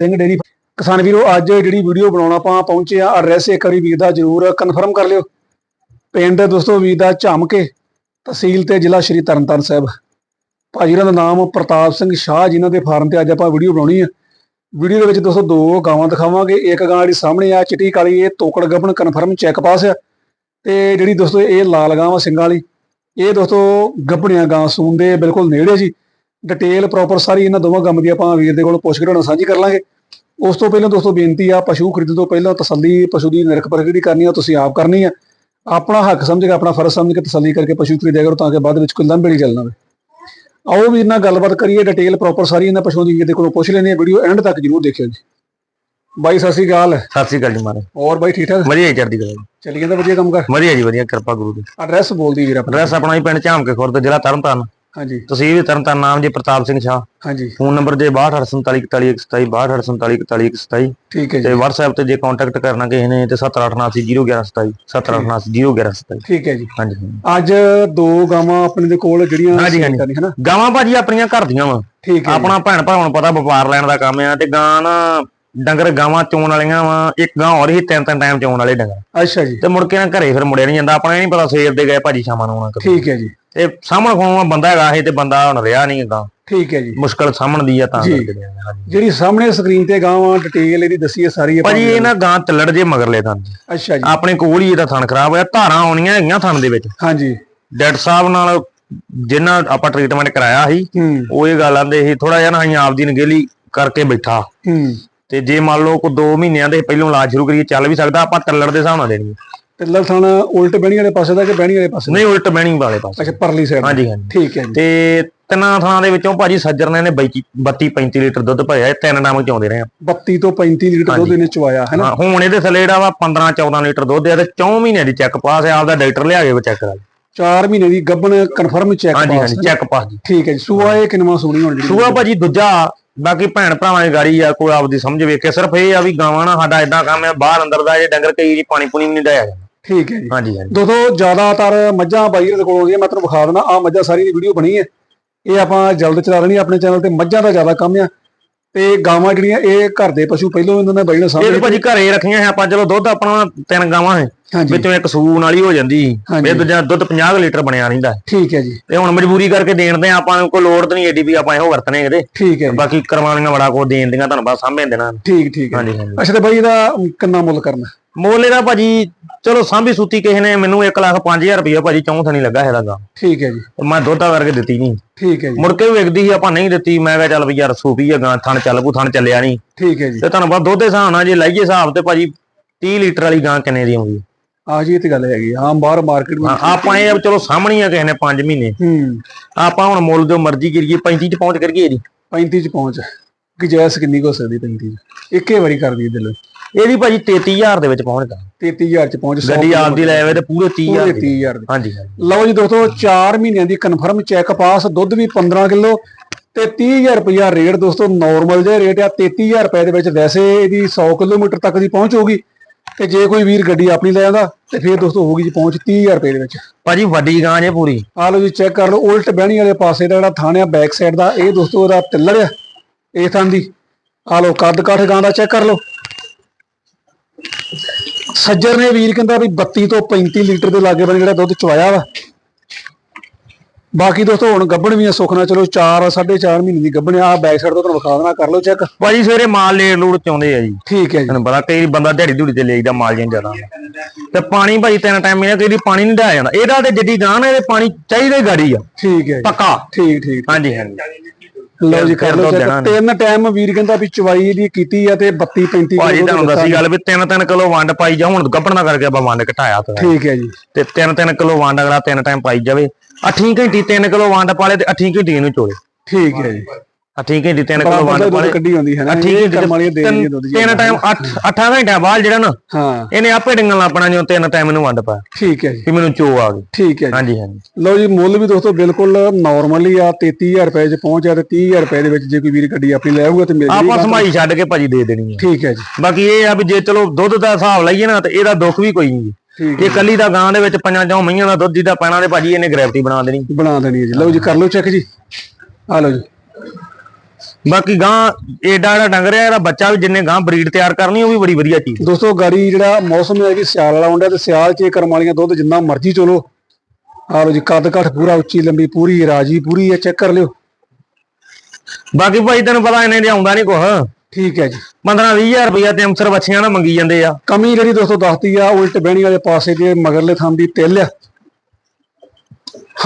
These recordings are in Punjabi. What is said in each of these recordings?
ਸਿੰਘ ਡੇਰੀ ਕਿਸਾਨ ਵੀਰੋ, ਅੱਜ ਜਿਹੜੀ ਵੀਡੀਓ ਬਣਾਉਣਾ ਆਪਾਂ ਪਹੁੰਚੇ ਆ ਐਡਰੈਸ ਇੱਕ ਵਾਰੀ ਵੀਰ ਦਾ ਜਰੂਰ ਕਨਫਰਮ ਕਰ ਲਿਓ। ਪਿੰਡ ਦੋਸਤੋ ਵੀਰ ਦਾ ਝਮਕੇ, ਤਹਿਸੀਲ ਤੇ ਜ਼ਿਲ੍ਹਾ ਸ਼੍ਰੀ ਤਰਨਤਾਰਨ ਸਾਹਿਬ। ਭਾਜੀ ਉਹਨਾਂ ਦਾ ਨਾਮ ਪ੍ਰਤਾਪ ਸਿੰਘ ਸ਼ਾਹ ਜਿਨ੍ਹਾਂ ਦੇ ਫਾਰਮ ਤੇ ਅੱਜ ਆਪਾਂ ਵੀਡੀਓ ਬਣਾਉਣੀ ਆ। ਵੀਡੀਓ ਦੇ ਵਿੱਚ ਦੋਸਤੋ ਦੋ ਗਾਵਾਂ ਦਿਖਾਵਾਂਗੇ। ਇੱਕ ਗਾਂ ਜਿਹੜੀ ਸਾਹਮਣੇ ਆ, ਚਿੱਟੀ ਕਾਲੀ, ਇਹ ਤੋਕੜ ਗੱਭਣ ਕਨਫਰਮ ਚੈੱਕ ਪਾਸ ਆ। ਤੇ ਜਿਹੜੀ ਦੋਸਤੋ ਇਹ ਲਾਲ ਗਾਂ ਵਾ ਸਿੰਘਾਂ ਵਾਲੀ, ਇਹ ਦੋਸਤੋ ਗੱਭਣਿਆ ਗਾਂ ਸੂਨ ਦੇ ਬਿਲਕੁਲ ਨੇੜੇ ਜੀ। ਡਿਟੇਲ ਪ੍ਰੋਪਰ ਸਾਰੀ ਇਹਨਾਂ ਦੋਵਾਂ ਗਾਂ ਦੀ ਆਪਾਂ ਵੀਰ ਦੇ ਕੋਲ ਪੁੱਛ ਕੇ ਨਾਲ ਸਾਂਝੀ ਕਰ ਲਾਂਗੇ। ਉਸ ਤੋਂ ਪਹਿਲਾਂ ਦੋਸਤੋ ਬੇਨਤੀ ਆ ਪਸ਼ੂ ਖਰੀਦਣ ਤੋਂ ਪਹਿਲਾਂ ਤਸੱਲੀ ਪਸ਼ੂ ਦੀ ਨਿਰਖ ਪਰਖ ਜਿਹੜੀ ਕਰਨੀ ਆ ਤੁਸੀਂ ਆਪ ਕਰਨੀ ਆ। ਆਪਣਾ ਹੱਕ ਸਮਝ ਕੇ ਆਪਣਾ ਫਰਜ਼ ਸਮਝ ਕੇ ਤਸੱਲੀ ਕਰਕੇ ਪਸ਼ੂ ਖਰੀਦਿਆ ਕਰੋ ਤਾਂ ਕਿ ਬਾਅਦ ਵਿੱਚ ਕੋਈ ਲੰਬੇ ਨਹੀਂ ਚੱਲਣਾ ਹੋਵੇ। ਆਓ ਵੀਰ ਨਾਲ ਗੱਲਬਾਤ ਕਰੀਏ ਡਿਟੇਲ ਪ੍ਰੋਪਰ ਸਾਰੀ ਇਹਨਾਂ ਪਸ਼ੂਆਂ ਦੀ ਵੀਰ ਦੇ ਕੋਲੋਂ ਪੁੱਛ ਲੈਣੀ ਆ ਵੀਡੀਓ ਐਂਡ ਤੱਕ ਜਰੂਰ ਦੇਖਿਓ ਜੀ। ਬਾਈ ਸਤਿ ਸ੍ਰੀ ਅਕਾਲ। ਸਤਿ ਸ੍ਰੀ ਅਕਾਲ ਜੀ ਮਾਰੇ ਹੋਰ ਬਾਈ ਠੀਕ ਠਾਕ? ਵਧੀਆ ਕਲਾ ਜੀ। ਚੱਲੀ ਜਾਂਦਾ ਵਧੀਆ ਕੰਮ ਕਰ। ਵਧੀਆ ਜੀ ਵਧੀਆ ਕਿਰਪਾ ਗੁਰੂ ਦੀ। ਐਡਰੈਸ ਬੋਲਦੀ ਵੀਰ ਆਪਣਾ। ਐਡਰੈਸ ਆਪਣਾ ਹੀ ਪਿੰਡ ਝਾਮਕੇ ਖੁਰਦ ਜ਼ਿਲ੍ਹਾ ਤਰਨਤਾਰਨ। ਹਾਂਜੀ। ਤਹਿਸੀਲ ਵੀ ਤਰਨਤਾਰਨ ਨਾਮ ਜੀ ਪ੍ਰਤਾਪ ਸਿੰਘ ਸ਼ਾਹ। ਹਾਂਜੀ। ਫੋਨ ਨੰਬਰ ਜੇ 62474127 62474127 ਠੀਕ ਹੈ ਤੇ ਜੀ। WhatsApp ਤੇ ਜੇ ਕੰਟੈਕਟ ਕਰਨਾ ਕਿਸੇ ਨੇ ਤੇ 7889011127 7889011127 ਠੀਕ ਹੈ ਜੀ। ਹਾਂਜੀ। ਅੱਜ ਦੋ ਗਾਵਾਂ ਆਪਣੇ ਦੇ ਕੋਲ ਜਿਹੜੀਆਂ ਹਾਂਜੀ, ਹਾਂਜੀ। ਗਾਵਾਂ ਭਾਜੀ ਆਪਣੀਆਂ ਘਰ ਦੀਆਂ ਵਾ। ਠੀਕ ਹੈ। ਆਪਣਾ ਭੈਣ ਭਰਾਵਾਂ ਨੂੰ ਪਤਾ ਵਪਾਰ ਲੈਣ ਦਾ ਕੰਮ ਆ ਤੇ ਗਾਂ ਨਾ ਡੰਗਰ ਗਾਵਾਂ ਚੋਣ ਵਾਲੀਆਂ ਵਾ ਇੱਕ ਗਾਂ ਹੋਰ ਹੀ ਤਿੰਨ ਤਿੰਨ ਟਾਈਮ ਚੋਣ ਵਾਲੇ ਡੰਗਰ। ਅੱਛਾ ਜੀ। ਤੇ ਮੁੜ ਕੇ ਨਾ ਘਰੇ ਫਿਰ ਮੁੜਿਆ ਨਹੀਂ ਜਾਂਦਾ ਆਪਾਂ ਇਹ ਨਹੀਂ ਪਤਾ ਸਵੇਰ ਦੇ ਗਏ ਭਾਜੀ ਸ਼ਾਮਾਂ ਨੂੰ ਆਉਣਾ ਕਦੋਂ। ਠੀਕ ਹੈ ਜੀ। ਤੇ ਸਾਹਮਣ ਖੋਣਾ ਬੰਦਾ ਹੈਗਾ ਇਹ ਤੇ ਬੰਦਾ ਹੁਣ ਰਿਹਾ ਨਹੀਂ ਗਾ। ਠੀਕ ਹੈ ਜੀ। ਮੁਸ਼ਕਲ ਸਾਹਮਣ ਦੀ ਆ ਤਾਂ। ਜਿਹੜੀ ਸਾਹਮਣੇ ਸਕਰੀਨ ਤੇ ਗਾਵਾਂ ਡਿਟੇਲ ਇਹਦੀ ਦੱਸੀਏ ਸਾਰੀ ਆਪਾਂ ਭਾਜੀ ਇਹ ਨਾ ਗਾਂ ਤੱਲੜ ਜੇ ਮਗਰਲੇ ਥਣ ਅੱਛਾ ਜੀ। ਆਪਣੇ ਕੋਲ ਹੀ ਇਹਦਾ ਥਣ ਖਰਾਬ ਹੋਇਆ ਧਾਰਾਂ ਆਉਣੀਆਂ ਹੈਗੀਆਂ ਥਣ ਦੇ ਵਿੱਚ। ਹਾਂਜੀ। ਡਾਕਟਰ ਸਾਹਿਬ ਨਾਲ ਜਿੰਨਾ ਆਪਾਂ ਟ੍ਰੀਟਮੈਂਟ ਕਰਾਇਆ ਸੀ ਹੂੰ। ਉਹ ਇਹ ਗੱਲ ਆਂਦੇ ਸੀ ਥੋੜਾ ਜਿਹਾ ਨਾ ਅਸੀਂ ਆਪਦੀ ਨਗੇਲੀ ਕਰਕੇ ਬੈਠਾ। ਹੂੰ। ਤੇ ਜੇ ਮੰਨ ਲਓ ਕੋ 2 ਮਹੀਨਿਆਂ ਦੇ ਪਹਿਲੋਂ ਇਲਾਜ ਸ਼ੁਰੂ ਕਰੀਏ ਚੱਲ ਵੀ ਸਕਦਾ ਆਪਾਂ ਤੱਲੜ ਦੇ ਹਿਸਾਬ ਨਾਲ ਦੇਣੀ ਹੈ। ਲਲਥਣ ਉਲਟ ਬਹਿਣੀ ਵਾਲੇ ਪਾਸੇ ਦਾ ਕਿ ਬਹਿਣੀ ਵਾਲੇ ਪਾਸੇ ਦਾ? ਨਹੀਂ ਉਲਟ ਬਹਿਣੀ ਵਾਲੇ ਪਾਸੇ। ਅੱਛਾ ਪਰਲੀ ਸਾਈਡ ਹਾਂਜੀ ਹਾਂਜੀ। ਠੀਕ ਹੈ ਜੀ। ਤੇ ਤਿੰਨਾਂ ਥਾਂ ਦੇ ਵਿੱਚੋਂ ਭਾਜੀ ਸੱਜਰ ਨੇ 32 32 35 ਲੀਟਰ ਦੁੱਧ ਭਰਿਆ ਇਹ ਤਿੰਨ ਟਾਈਮ ਚਾਉਂਦੇ ਰਹੇ ਆ। 32 ਤੋਂ 35 ਲੀਟਰ ਦੁੱਧ ਇਹਨੇ ਚਵਾਇਆ ਹੈ ਨਾ? ਹਾਂ, ਹੁਣ ਇਹਦੇ ਥੱਲੇ ਜਿਹੜਾ ਵਾ 15 14 ਲੀਟਰ ਦੁੱਧ ਆ ਤੇ 4 ਮਹੀਨੇ ਦੀ ਚੈੱਕ ਪਾਸ ਆ ਆਪਦਾ ਡਾਕਟਰ ਲਿਆ ਕੇ ਚੈੱਕ ਕਰਾ ਲਈ 4 ਮਹੀਨੇ ਦੀ ਗੱਬਣ ਕਨਫਰਮ ਚੈੱਕ ਹਾਂਜੀ ਪਾਸ ਹਾਂਜੀ ਚੈੱਕ ਪਾਸ ਜੀ। ਠੀਕ ਹੈ ਜੀ। ਸੂਆ ਇਹ ਕਿੰਨਵਾਂ ਸੋਣੀ ਹੋਣੀ ਜਿਹੜੀ ਸੂਆ ਭਾਜੀ ਦੂਜਾ ਬਾਕੀ ਭੈਣ ਭਰਾਵਾਂ ਦੀ ਗਾੜੀ ਆ ਕੋਈ ਆਪਦੀ ਸਮਝ ਵੇਖ। ਕੇ ਸਿਰਫ ਇਹ ਆ ਵੀ ਗਾਵਾਂ ਨਾ ਸਾਡਾ ਇਦਾਂ ਕੰਮ ਆ ਬਾਹਰ ਅੰਦਰ ਦਾ ਜੇ ਡੰਗਰ ਕਈ ਜੀ ਪਾਣੀ ਪੂਣੀ ਵੀ ਨਹੀਂ ਡਾਇਆ ਜਾਂਦਾ। ਠੀਕ ਹੈ ਜੀ। ਹਾਂਜੀ ਹਾਂਜੀ। ਦੋਸਤੋ ਜ਼ਿਆਦਾਤਰ ਮੱਝਾਂ ਬਾਈ ਦੇ ਕੋਲ ਆਉਂਦੀਆਂ ਮੈਂ ਤੁਹਾਨੂੰ ਵਿਖਾ ਦਿੰਦਾ ਆ ਮੱਝਾਂ ਸਾਰੀ ਦੀ ਵੀਡੀਓ ਬਣੀ ਹੈ। ਇਹ ਆਪਾਂ ਜਲਦ ਚਲਾ ਲੈਣੀ ਆਪਣੇ ਚੈਨਲ ਤੇ ਮੱਝਾਂ ਦਾ ਜ਼ਿਆਦਾ ਕੰਮ ਆ। ਤੇ ਗਾਵਾਂ ਜਿਹੜੀਆਂ ਇਹ ਘਰ ਦੇ ਪਸ਼ੂ ਪਹਿਲੋਂ ਇਹਨਾਂ ਨੇ ਨੇ ਇਹ ਤਾਂ ਭਾਜੀ ਘਰੇ ਰੱਖੀਆਂ ਹੈ ਆਪਾਂ ਚਲੋ ਦੁੱਧ ਆਪਣਾ ਤਿੰਨ ਗਾਵਾਂ ਹੈ ਹਾਂਜੀ। ਵਿੱਚੋਂ ਇੱਕ ਸੂਣ ਵਾਲੀ ਹੋ ਜਾਂਦੀ। ਹਾਂਜੀ। ਇਹ ਦੂਜਾ ਦੁੱਧ 50 ਕੁ ਲੀਟਰ ਬਣਿਆ ਰਹਿੰਦਾ। ਹੈ। ਠੀਕ ਹੈ ਜੀ। ਤੇ ਹੁਣ ਮਜਬੂਰੀ ਕਰਕੇ ਦੇਣ ਦੇ ਆਪਾਂ ਨੂੰ ਕੋਈ ਲੋੜ ਤਾਂ ਨਹੀਂ ਏਡੀ ਵੀ ਆਪਾਂ ਇਹੋ ਵਰਤਨੇ ਇਹਦੇ ਠੀਕ ਹੈ ਜੀ। ਬਾਕੀ ਕਰਵਾਉਣੀਆਂ ਬੜਾ ਕੋ ਦੇਣ ਦੀਆਂ ਤੁਹਾਨੂੰ ਬਸ ਸਾਹਮਣੇ ਦੇਣਾ। ਠੀਕ ਠੀਕ ਹੈ ਹਾਂਜੀ ਹਾਂਜੀ। ਅੱਛਾ ਤੇ ਬਾਈ ਇਹਦਾ ਕਿੰਨਾ ਮੁੱਲ ਕਰਨਾ? ਮੁੱਲ ਇਹਦਾ ਭਾਜੀ ਚਲੋ ਸਾਂਭੀ ਸੁੱਤੀ ਕਿਸੇ ਨੇ ਮੈਨੂੰ 1 ਲੱਖ 5000 ਰੁਪਇਆ ਭਾਜੀ ਚੌਂਥ ਨਹੀਂ ਲੱਗਾ ਇਹਦਾ ਗਾ ਠੀਕ ਹੈ ਜੀ। ਮੈਂ ਦੋਧਾ ਕਰਕੇ ਦਿੱਤੀ ਨਹੀਂ ਠੀਕ ਹੈ ਜੀ। ਮੁੜ ਕੇ ਵੀ ਵਿਕਦੀ ਸੀ ਆਪਾਂ ਨਹੀਂ ਦਿੱਤੀ। ਮੈਂ ਕਿਹਾ ਚੱਲ ਵੀ ਯਾਰ ਸੂਪੀ ਆ ਗਾਂ ਥਣ ਚੱਲ ਪੂ ਥਣ ਚੱਲਿਆ ਨਹੀਂ। ਠੀਕ ਹੈ ਜੀ। ਤੇ ਤੁਹਾਨੂੰ ਪਤਾ ਦੁੱਧ ਦੇ ਹਿਸਾਬ ਨਾਲ ਜੇ ਲਾਈਏ ਹਿਸਾਬ ਤੇ ਭਾਜੀ 30 ਲੀਟਰ ਵਾਲੀ ਗਾਂ ਕਿੰਨੇ ਦੀ ਆਉਂਦੀ? ਆ ਜੀ ਇਹ ਤੇ ਗੱਲ ਹੈਗੀ। ਹਾਂ ਬਾਹਰ ਮਾਰਕੀਟ ਹਾਂ, ਵਿੱਚ ਆਪਾਂ ਇਹ ਚਲੋ ਸਾਹਮਣੀ ਆ ਕਿਸੇ ਨੇ 5 ਮਹੀਨੇ। ਹੂੰ। ਆਪਾਂ ਹੁਣ ਮੁੱਲ ਜੋ ਮਰਜ਼ੀ ਕਰੀਏ 35 ਚ ਪਹੁੰਚ ਕਰੀਏ ਜੀ। 35 ਚ ਪਹੁੰਚ। ਗੁੰਜਾਇਸ਼ ਕਿੰਨੀ ਕੁ ਹੋ ਸਕਦੀ 35 ਚ? ਇੱਕੇ ਵਾਰੀ ਕਰ ਦਈਏ ਦਿਲ। ਇਹਦੀ ਭਾਜੀ 33000 ਦੇ ਵਿੱਚ ਪਹੁੰਚਦਾ 33000 ਚ ਪਹੁੰਚ ਗੱਡੀ ਆਪਦੀ ਲੈ ਆਵੇ ਤੇ ਪੂਰੇ 30000 ਪੂਰੇ ਦੀ। 30000 ਦੀ। ਹਾਂਜੀ ਲਓ ਜੀ ਦੋਸਤੋ 4 ਮਹੀਨਿਆਂ ਦੀ ਕਨਫਰਮ ਚੈੱਕ ਪਾਸ ਦੁੱਧ ਵੀ 15 ਕਿਲੋ ਤੇ 30000 ਰੁਪਇਆ ਰੇਟ ਦੋਸਤੋ ਨਾਰਮਲ ਜਿਹਾ ਰੇਟ ਆ 33000 ਰੁਪਏ ਦੇ ਵਿੱਚ ਵੈਸੇ ਇਹਦੀ 100 ਕਿਲੋਮੀਟਰ ਤੱਕ ਦੀ ਪਹੁੰਚ ਹੋਊਗੀ। ਤੇ ਜੇ ਕੋਈ ਵੀਰ ਗੱਡੀ ਆਪਣੀ ਲੈ ਆਂਦਾ ਤੇ ਫਿਰ ਦੋਸਤੋ ਹੋਊਗੀ ਜੀ ਪਹੁੰਚ 30000 ਰੁਪਏ ਦੇ ਵਿੱਚ। ਭਾਜੀ ਵੱਡੀ ਗਾਂ ਜੇ ਪੂਰੀ। ਆ ਲਓ ਜੀ ਚੈੱਕ ਕਰ ਲਓ ਉਲਟ ਬਹਿਣੀ ਵਾਲੇ ਪਾਸੇ ਦਾ ਜਿਹੜਾ ਥਾਂ ਆ ਬੈਕ ਸਾਈਡ ਦਾ ਇਹ ਦੋਸਤੋ ਇਹਦਾ ਟਿੱਲਰ ਆ ਇਹ ਥਾਂ ਦੀ। ਆ ਲਓ ਕੱਦ ਕਾਠ ਗਾਂ ਦਾ ਚੈੱਕ ਕਰ ਲਓ। ਸੱਜਰ ਨੇ ਵੀਰ ਕਹਿੰਦਾ ਵੀ 32 ਤੋਂ 35 ਲੀਟਰ ਦੇ ਲਾਗੇ ਬਣ ਜਿਹੜਾ ਦੁੱਧ ਚਵਾਇਆ ਵਾ। ਬਾਕੀ ਦੋਸਤੋ ਹੁਣ ਗੱਬਣ ਵੀ ਆ ਸੁਖਣਾ ਚਲੋ 4 4.5 ਮਹੀਨੇ ਦੀ ਗੱਬਣ ਆ। ਬੈਕ ਸਾਈਡ ਤੋਂ ਤੁਹਾਨੂੰ ਵਿਖਾ ਦੇਣਾ ਕਰ ਲਓ ਚੈੱਕ ਭਾਜੀ ਸਵੇਰੇ ਮਾਲ ਲੇਟ ਲੂੜ ਚਾਉਂਦੇ ਆ ਜੀ। ਠੀਕ ਹੈ ਜੀ। ਤੁਹਾਨੂੰ ਪਤਾ ਕਈ ਬੰਦਾ ਦਿਹਾੜੀ ਧੂੜੀ ਤੇ ਲੇਈਦਾ ਮਾਲ ਜਾਂ ਜ਼ਿਆਦਾ। ਤੇ ਪਾਣੀ ਭਾਜੀ ਤਿੰਨ ਟਾਈਮ ਇਹਨਾਂ ਕਈ ਪਾਣੀ ਨਹੀਂ ਡਾਇਆ ਜਾਂਦਾ। ਇਹਦਾ ਤੇ ਜੱਡੀ ਗਾਂ ਇਹਦੇ ਪਾਣੀ ਚਾਹੀਦਾ ਹੀ ਗਾੜੀ ਆ। ਠੀਕ ਹੈ ਜੀ। ਪੱਕਾ। ਠੀਕ ਠੀਕ। ਹਾਂਜੀ ਹਾਂਜੀ। ਲਓ ਜੀ ਕਰ ਲਓ। ਦੇਣਾ ਤਿੰਨ ਟਾਈਮ ਵੀਰ ਕਹਿੰਦਾ ਵੀ ਚਵਾਈ ਇਹਦੀ ਕੀਤੀ ਆ ਤੇ 32 35 ਭਾਜੀ ਤੁਹਾਨੂੰ ਦੱਸੀ ਗੱਲ ਵੀ ਤਿੰਨ ਤਿੰਨ ਕਿਲੋ ਵੰਡ ਪਾਈ ਜਾ ਹੁਣ ਗੱਪਣਾ ਕਰਕੇ ਆਪਾਂ ਵੰਡ ਘਟਾਇਆ ਤਾਂ ਠੀਕ ਹੈ ਜੀ। ਤੇ ਤਿੰਨ ਤਿੰਨ ਕਿਲੋ ਵੰਡ ਅਗਲਾ ਤਿੰਨ ਟਾਈਮ ਪਾਈ ਜਾਵੇ। 8 ਘੰਟੀ 3 ਕਿਲੋ ਵੰਡ ਪਾਲੇ ਤੇ 8 ਘੰਟੀ ਇਹਨੂੰ ਚੋਲੇ। ਠੀਕ ਹੈ ਜੀ। 8 ਘੰਟੀ 3 ਕਿਲੋ ਵੰਡ ਪਾਲੇ ਕੱਢੀ ਹੁੰਦੀ ਹੈ ਨਾ ਵਾਲੀਆਂ ਦੇ ਰਹੀਆਂ ਦੁੱਧ ਜੀ ਤਿੰਨ ਟਾਈਮ 8 8 ਘੰਟਿਆਂ ਬਾਅਦ ਜਿਹੜਾ ਨਾ ਹਾਂ। ਇਹਨੇ ਆਪੇ ਡਿੰਗਣ ਲੱਪਣਾ ਜੋ ਤਿੰਨ ਟਾਈਮ ਇਹਨੂੰ ਵੰਡ ਪਾਇਆ। ਠੀਕ ਹੈ ਜੀ। ਕਿ ਮੈਨੂੰ ਚੋ ਆ ਗਈ। ਠੀਕ ਹੈ ਜੀ। ਹਾਂਜੀ ਹਾਂਜੀ। ਲਓ ਜੀ ਮੁੱਲ ਵੀ ਦੋਸਤੋ ਬਿਲਕੁਲ ਨਾਰਮਲ ਹੀ ਆ 33000 ਰੁਪਏ ਚ ਪਹੁੰਚਿਆ ਤੇ 30000 ਰੁਪਏ ਦੇ ਵਿੱਚ ਜੇ ਕੋਈ ਵੀਰ ਗੱਡੀ ਆਪਣੀ ਲੈ ਆਊਗਾ ਤੇ ਮਿਲ ਆਪਾਂ ਸਮਾਈ ਛੱਡ ਕੇ ਭਾਜੀ ਦੇ ਦੇਣੀ ਹੈ। ਠੀਕ ਹੈ ਜੀ। ਬਾਕੀ ਇਹ ਆ ਵੀ ਜੇ ਚਲੋ ਦੁੱਧ ਦਾ ਹਿਸਾਬ ਲਈਏ ਨਾ ਤੇ ਇਹਦਾ ਦੁੱਖ ਵੀ ਕੋਈ ਨਹੀਂ ਇਹ ਕੱਲੀ ਦਾ ਗਾਂ ਦੇ ਵਿੱਚ ਪੰਜਾਂ ਚੋਂ ਮਈਆਂ ਦਾ ਦੁੱਧ ਜਿਹਦਾ ਪੈਣਾ ਤੇ ਭਾਜੀ ਇਹਨੇ ਗ੍ਰੈਵਿਟੀ ਬਣਾ ਦੇਣੀ। ਬਣਾ ਦੇਣੀ ਹੈ ਜੀ। ਲਓ ਜੀ ਕਰ ਲਓ ਚੈੱਕ ਜੀ। ਆ ਲਓ ਜੀ। ਬਾਕੀ ਗਾਂ ਏਡਾ ਏਡਾ ਡੰਗਰ ਆ ਇਹਦਾ ਬੱਚਾ ਵੀ ਜਿੰਨੇ ਗਾਂ ਬਰੀਡ ਤਿਆਰ ਕਰਨੀ ਉਹ ਵੀ ਬੜੀ ਵਧੀਆ ਚੀਜ਼ ਹੈ। ਦੋਸਤੋ ਗਾੜੀ ਜਿਹੜਾ ਮੌਸਮ ਹੈ ਕਿ ਸਿਆਲ ਵਾਲਾ ਹੁੰਦਾ ਤੇ ਸਿਆਲ 'ਚ ਇਹ ਕਰਮ ਵਾਲੀਆਂ ਦੁੱਧ ਜਿੰਨਾ ਮਰਜ਼ੀ ਚੋਲੋ। ਆਹ ਲਓ ਜੀ ਕੱਦ ਘੱਟ ਪੂਰਾ ਉੱਚੀ ਲੰਬੀ ਪੂਰੀ ਰਾਜੀ ਪੂਰੀ ਹੈ ਚੈੱਕ ਕਰ ਲਿਓ। ਬਾਕੀ ਭਾਈ ਤੈਨੂੰ ਪਤਾ ਇਹਨੇ ਦੇ ਆਉਂਦਾ ਨਹੀਂ ਕੁਛ। ਠੀਕ ਹੈ ਜੀ। 15 20000 ਰੁਪਇਆ ਤੇ ਅੰਸਰ ਬੱਚੀਆਂ ਨਾ ਮੰਗੀ ਜਾਂਦੇ ਆ। ਕਮੀ ਜਿਹੜੀ ਦੋਸਤੋ ਦੱਸਦੀ ਆ ਉਲਟ ਬਹਿਣੀ ਵਾਲੇ ਪਾਸੇ ਦੇ ਮਗਰਲੇ ਥਾਂ ਦੀ ਤਿਲ ਆ।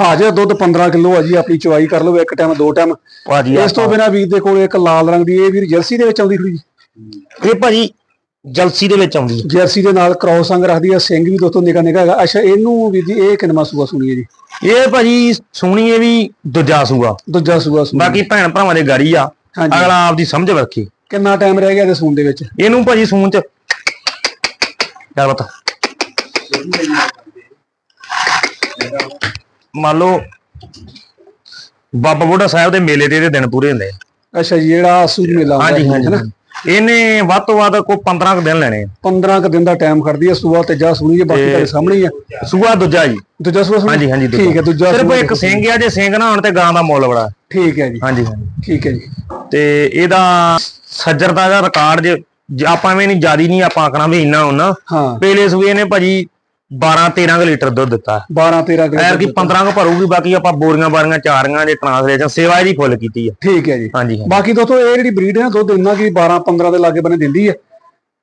ਹਾਜ਼ਰ ਦੁੱਧ 15 ਕਿਲੋ ਆ ਜੀ ਆਪਣੀ ਚਵਾਈ ਕਰ ਲਓ ਇੱਕ ਟਾਈਮ ਦੋ ਟਾਈਮ ਭਾਜੀ ਇਸ ਤੋਂ ਬਿਨਾ ਵੀਰ ਦੇ ਕੋਲ ਇੱਕ ਲਾਲ ਰੰਗ ਦੀ ਇਹ ਵੀਰ ਜਰਸੀ ਦੇ ਵਿੱਚ ਆਉਂਦੀ ਥੋੜੀ ਇਹ ਭਾਜੀ ਜਲਸੀ ਦੇ ਵਿੱਚ ਆਉਂਦੀ ਹੈ। ਜਰਸੀ ਦੇ ਨਾਲ ਕ੍ਰੋਸ ਅੰਗ ਰੱਖਦੀ ਆ ਸਿੰਘ ਵੀ ਦੋਸਤੋ ਨਿਕਾ ਨਿਕਾ ਹੈਗਾ। ਅੱਛਾ ਇਹਨੂੰ ਵੀਰ ਜੀ ਇਹ ਕਿੰਨਾ ਸੂਆ ਸੁਣੀ ਹੈ ਜੀ? ਇਹ ਭਾਜੀ ਸੋਹਣੀ ਇਹ ਵੀ ਦੂਜਾ ਸੂਆ। ਦੂਜਾ ਸੂਆ ਸੁਣੀ। ਬਾਕੀ ਭੈਣ ਭਰਾਵਾਂ ਦੇ ਗਾੜੀ ਆ। ਅਗਲਾ ਆਪਦੀ ਸਮਝ ਰੱਖੀ। ਕਿੰਨਾ ਟਾਈਮ ਰਹਿ ਗਿਆ ਇਹਦੇ ਸੂਣ ਦੇ ਵਿੱਚ? ਇਹਨੂੰ ਭਾਜੀ ਸੂਣ ਚ ਯਾਰ ਬਤਾ ਮੰਨ ਲਓ ਬਾਬਾ ਬੁੱਢਾ ਸਾਹਿਬ ਦੇ ਮੇਲੇ ਤੇ ਇਹਦੇ ਦਿਨ ਪੂਰੇ ਹੁੰਦੇ ਆ। ਅੱਛਾ ਜੀ ਜਿਹੜਾ ਆਸੂ ਮੇਲਾ ਹਾਂਜੀ ਹੈ ਹਾਂਜੀ। ਇਹਨੇ ਵੱਧ ਤੋਂ ਵੱਧ ਕੋਈ 15 ਕੁ ਦਿਨ ਲੈਣੇ ਆ। 15 ਕ ਦਿਨ ਦਾ ਟਾਈਮ ਖੜਦੀ ਹੈ ਸੂਆ ਤੇ ਜਾ ਸੁਣੀ ਹੈ ਬਾਕੀ ਤੁਹਾਡੇ ਸਾਹਮਣੇ ਹੀ ਆ। ਸੂਆ ਦੂਜਾ ਜੀ। ਦੂਜਾ ਸੂਆ ਸੁਣੀ ਹਾਂਜੀ ਹਾਂਜੀ ਦੂਜਾ। ਠੀਕ ਹੈ ਦੂਜਾ ਸਿਰਫ ਸੂਆ ਇੱਕ ਸਿੰਘ ਆ ਜੇ ਸਿੰਘ ਨਾ ਹੋਣ ਤੇ ਗਾਂ ਦਾ ਮੁੱਲ ਬੜਾ। ਠੀਕ ਹੈ ਜੀ। ਹਾਂਜੀ ਹਾਂਜੀ। ਠੀਕ ਹੈ ਜੀ। ਤੇ ਇਹਦਾ ਸੱਜਰ ਦਾ ਇਹਦਾ ਰਿਕਾਰਡ ਜੇ ਜੇ ਆਪਾਂ ਐਵੇਂ ਨਹੀਂ ਜਿਆਦੀ ਨਹੀਂ ਆਪਾਂ ਆਖਣਾ ਵੀ ਇੰਨਾ ਹੋਣਾ। ਹਾਂ। ਪਹਿਲੇ ਸੂਏ ਨੇ ਭਾਜੀ 12 13 ਕੁ ਲੀਟਰ ਦੁੱਧ ਦਿੱਤਾ। 12 13 ਐਰ ਕੀ ਕਿਲੋ 15 ਕੁ ਭਰੂਗੀ ਬਾਕੀ ਆਪਾਂ ਬੋਰੀਆਂ ਬਾਰੀਆਂ ਚਾਰੀਆਂ ਜੇ ਟ੍ਰਾਂਸਲੇਸ਼ਨ ਸੇਵਾ ਇਹਦੀ ਫੁੱਲ ਕੀਤੀ ਆ। ਠੀਕ ਹੈ ਜੀ। ਹਾਂਜੀ ਬਾਕੀ ਦੋਸਤੋ ਇਹ ਜਿਹੜੀ ਬਰੀਡ ਹੈ ਨਾ ਦੁੱਧ ਇੰਨਾ ਕੀ 12 15 ਦੇ ਲਾਗੇ ਬਨੇ ਦਿੰਦੀ ਹੈ।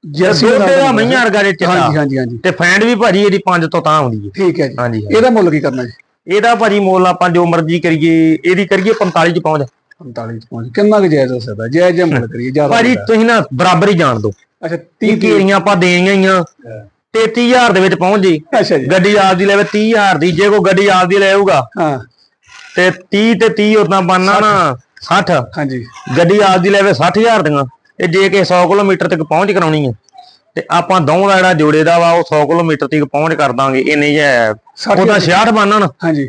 ਜਰਸੀ ਦੇ ਦੁੱਧ ਮਈਆਂ ਵਰਗਾ ਜੇ ਚਿੱਟਾ ਹਾਂਜੀ ਹਾਂਜੀ ਹਾਂਜੀ। ਤੇ ਫੈਂਡ ਵੀ ਭਾਜੀ ਇਹਦੀ 5 ਤੋਂ ਤਾਂ ਆਉਂਦੀ ਹੈ। ਠੀਕ ਹੈ ਜੀ। ਹਾਂਜੀ। ਇਹਦਾ ਮੁੱਲ ਕੀ ਕਰਨਾ ਜੀ? ਇਹਦਾ ਭਾਜੀ ਮੁੱਲ ਆਪਾਂ ਜੋ ਮਰਜ਼ੀ ਕਰੀਏ ਇਹਦੀ ਕਰੀਏ 45 ਚ ਪਹੁੰਚ। 45 ਚ ਪਹੁੰਚ। ਕਿੰਨਾ ਕੁ ਜਾਇਜ਼ ਹੋ ਸਕਦਾ? ਜਾਇਜ਼ ਮੁੱਲ ਕਰੀਏ? ਜ਼ਿਆਦਾ ਭਾਜੀ ਤੁਸੀਂ ਨਾ ਬਰਾਬਰ ਹੀ ਜਾਣ ਦਿਓ। ਅੱਛਾ 30 30 ਕੀੜੀਆਂ ਆਪਾਂ ਦੇਣੀਆਂ ਹੀ ਆ। 33000 ਦੇ ਵਿੱਚ ਪਹੁੰਚ ਜੀ। ਅੱਛਾ ਜੀ। ਗੱਡੀ ਆਪਦੀ ਲੈਵੇ 30000 ਦੀ ਜੇ ਕੋਈ ਗੱਡੀ ਆਪਦੀ ਲੈਊਗਾ ਹਾਂ। ਤੇ 30 ਤੇ 30 ਉਦਾਂ ਬਣਨਾ ਨਾ 60 ਹਾਂਜੀ। ਗੱਡੀ ਆਪਦੀ ਲੈਵੇ 60000 ਦੀਆਂ। ਤੇ ਜੇ ਕਿ 100 ਕਿਲੋਮੀਟਰ ਤੱਕ ਪਹੁੰਚ ਕਰਾਉਣੀ ਹੈ ਤੇ ਆਪਾਂ ਦੋਵਾਂ ਦਾ ਜਿਹੜਾ ਜੋੜੇ ਦਾ ਵਾ ਉਹ 100 ਕਿਲੋਮੀਟਰ ਤੱਕ ਪਹੁੰਚ ਕਰ ਦਾਂਗੇ। ਇੰਨੇ ਜੇ ਉਹਦਾ 66 ਬਣਨਾ ਹਾਂਜੀ।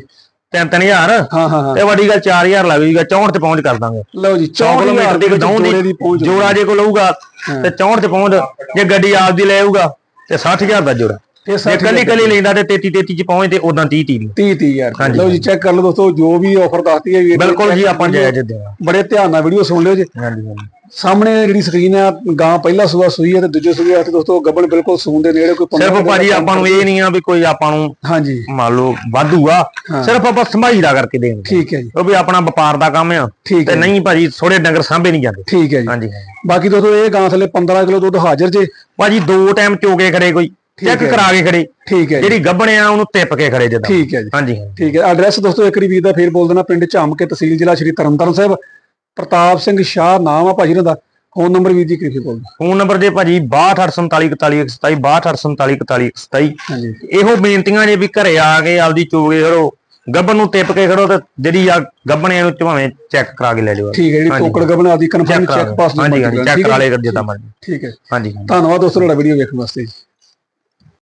3-3000 ਹਾਂ ਹਾਂ ਹਾਂ। ਤੇ ਵੱਡੀ ਗੱਲ 4000 ਲੱਗ ਜੂਗਾ 64 ਤੇ ਪਹੁੰਚ ਕਰ ਦਾਂਗੇ। ਲਓ ਜੀ 100 ਕਿਲੋਮੀਟਰ ਦੀ ਦੌਂ ਜੋੜੇ ਦੀ ਪਹੁੰਚ ਜੋੜਾ ਜੇ ਕੋ ਲਊਗਾ ਤੇ 64 ਤੇ ਪਹੁੰਚ ਜੇ ਗੱਡੀ ਆਪਦੀ ਲੈਊਗਾ ਤੇ 60000 ਦਾ ਜੋੜਾ। ਇਹ ਜੇ ਕੱਲੀ ਕੱਲੀ ਲੈਂਦਾ ਤੇ 33 33 ਚ ਪਹੁੰਚ ਤੇ ਉਦਾਂ 30 30 30 30 ਯਾਰ ਹਾਂਜੀ, ਲਓ ਜੀ ਚੈੱਕ ਕਰ ਲਓ ਦੋਸਤੋ ਜੋ ਵੀ ਆਫਰ ਦੱਸਦੀ ਹੈ ਬਿਲਕੁਲ ਜੀ ਆਪਾਂ ਜਾਇਜ਼ ਦੇਣਾ ਬੜੇ ਧਿਆਨ ਨਾਲ ਵੀਡੀਓ ਸੁਣ ਲਿਓ ਜੀ। ਹਾਂਜੀ ਹਾਂਜੀ। ਸਾਹਮਣੇ ਜਿਹੜੀ ਸਕਰੀਨ ਆ ਗਾਂ ਪਹਿਲਾ ਸੂਆ ਸੂਈ ਹੈ ਤੇ ਦੂਜੇ ਸੂਏ ਆ ਤੇ ਦੋਸਤੋ ਗੱਬਣ ਬਿਲਕੁਲ ਸੂਣ ਦੇ ਨੇੜੇ ਕੋਈ ਪੰਦਰਾਂ ਸਿਰਫ ਦਿਨ ਦਾ ਭਾਜੀ ਆਪਾਂ ਨੂੰ ਇਹ ਨਹੀਂ ਆ ਵੀ ਕੋਈ ਆਪਾਂ ਨੂੰ ਹਾਂਜੀ। ਮੰਨ ਲਓ ਵਾਧੂ ਆ। ਸਿਰਫ ਆਪਾਂ ਸੰਭਾਈ ਦਾ ਕਰਕੇ ਦੇਣਗੇ ਠੀਕ ਹੈ ਜੀ। ਉਹ ਵੀ ਆਪਣਾ ਵਪਾਰ ਦਾ ਕੰਮ ਆ ਠੀਕ ਤੇ ਹੈ ਨਹੀਂ ਭਾਜੀ ਥੋੜੇ ਡੰਗਰ ਸਾਂਭੇ ਨਹੀਂ ਜਾਂਦੇ। ਠੀਕ ਹੈ ਜੀ। ਹਾਂਜੀ। ਬਾਕੀ ਦੋਸਤੋ ਇਹ ਗਾਂ ਥੱਲੇ 15 ਕਿਲੋ ਦੁੱਧ ਹਾਜ਼ਰ ਜੇ। ਭਾਜੀ ਦੋ ਟਾਈਮ ਚੋਕੇ ਖੜੇ ਕੋਈ ਚੈੱਕ ਹੈ। ਕਰਾ ਕੇ ਖੜੇ। ਠੀਕ ਹੈ ਜੀ। ਜਿਹੜੀ ਗੱਬਣ ਆ ਉਹਨੂੰ ਟਿੱਪ ਕੇ ਖੜੇ ਜਦਾਂ। ਠੀਕ ਹੈ ਜੀ। ਹਾਂਜੀ ਹਾਂਜੀ। ਠੀਕ ਹੈ। ਐਡਰੈਸ ਦੋਸਤੋ ਇੱਕ ਵਾਰੀ ਵੀਰ ਦਾ ਫੇਰ ਬੋਲ ਦੇਣਾ ਪਿੰਡ ਝਾਮਕੇ ਤਹਿਸੀਲ ਜ਼ਿਲ੍ਹਾ ਸ਼੍ਰੀ ਤਰਨਤਾਰਨ ਸਾਹਿਬ। ਪ੍ਰਤਾਪ ਸਿੰਘ ਸ਼ਾਹ ਨਾਮ ਆ ਭਾਜੀ ਦਾ। ਫੋਨ ਨੰਬਰ ਵੀਰ ਜੀ ਬੋਲ ਦਿਓ। ਫੋਨ ਨੰਬਰ ਜੇ ਭਾਜੀ 62474127 62474127 ਹਾਂਜੀ। ਇਹੋ ਬੇਨਤੀਆਂ ਜੇ ਵੀ ਘਰੇ ਆ ਕੇ ਆਪਦੀ ਚੋਗੇ ਖੜੋ। ਗੱਬਣ ਨੂੰ ਟਿੱਪ ਕੇ ਖੜੋ ਤੇ ਜਿਹੜੀ ਆ ਗੱਬਣੇ ਨੂੰ ਚਵਾਵੇਂ ਚੈੱਕ ਕਰਾ ਕੇ ਲੈ ਜਾਓ। ਠੀਕ ਹੈ ਜਿਹੜੀ। ਟੋਕੜ ਗਬਨਾ ਆਦੀ ਕਨਫਰਮ ਚੈੱਕ ਪਾਸ ਹਾਂਜੀ ਹਾਂਜੀ ਚੈੱਕ ਕਰਾ ਲੈ ਜਿੱਦਾਂ ਮਰਜ਼ੀ ਠੀਕ ਹੈ। ਹਾਂਜੀ ਧੰਨਵਾਦ ਦੋਸਤੋ ਤੁਹਾਡਾ ਵੀਡੀਓ ਵੇਖਣ ਵਾਸਤੇ